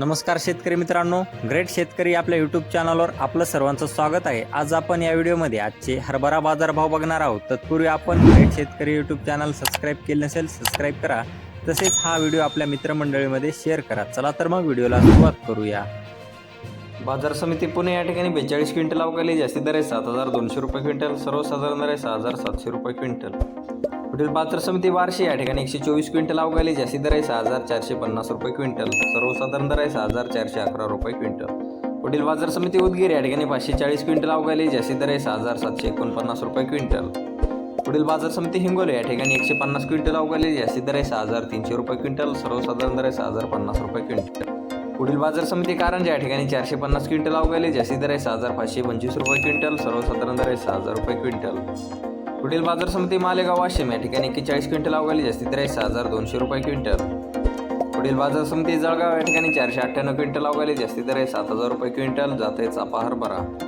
नमस्कार शेतकरी मित्रांनो ग्रेट शेतकरी आपल्या यूट्यूब चॅनलवर आपलं सर्वांचं स्वागत आहे. आज आपण या व्हिडिओमध्ये आजचे हरभरा बाजारभाव बघणार आहोत. तत्पूर्वी आपण ग्रेट शेतकरी यूट्यूब चॅनल सबस्क्राईब केले नसेल सबस्क्राईब करा. तसेच हा व्हिडिओ आपल्या मित्रमंडळीमध्ये शेअर करा. चला तर मग व्हिडिओला सुरुवात करूया. बाजार समिती पुणे या ठिकाणी बेचाळीस क्विंटल अवकाली जास्ती दर आहे सात हजार दोनशे रुपये क्विंटल सर्वसाधारण दर आहे सहा हजार सातशे रुपये क्विंटल. पुढील बाजार समिती बारशे या ठिकाणी एकशे चोवीस क्विंटल अवघाली जास्ती दर आहे सहा हजार चारशे पन्नास रुपये क्विंटल. सर्वसाधारण दर आहे सहा हजार चारशे अकरा रुपये क्विंटल. पुढील बाजार समिती उदगीर या ठिकाणी पाचशे चाळीस क्विंटल अवघाली जास्ती दर आहे सहा हजार सातशे एकोणपन्नास रुपये क्विंटल. पुढील बाजार समिती हिंगोली या ठिकाणी एकशे पन्नास क्विंटल अवघाली जास्ती दर आहे सहा हजार तीनशे रुपये क्विंटल. सर्वसाधारण दर आहे सहा हजार पन्नास रुपये क्विंटल. पुढील बाजार समिती कारंजा या ठिकाणी चारशे पन्नास क्विंटल अवघाली जास्ती दर आहे सहा हजार पाचशे पंचवीस रुपये क्विंटल. सर्वसाधारण दर आहे सहा हजार रुपये क्विंटल. पुढील बाजार समिती मालेगाव वाशिम या ठिकाणी एक्केचाळीस क्विंटल अवघाली जास्ती दर हजार दोनशे रुपये क्विंटल. पुढील बाजार समिती जळगाव या ठिकाणी चारशे अठ्ठ्याण्णव क्विंटल अवघाली जास्ती दर सात हजार रुपये क्विंटल जाते चापा हरभरा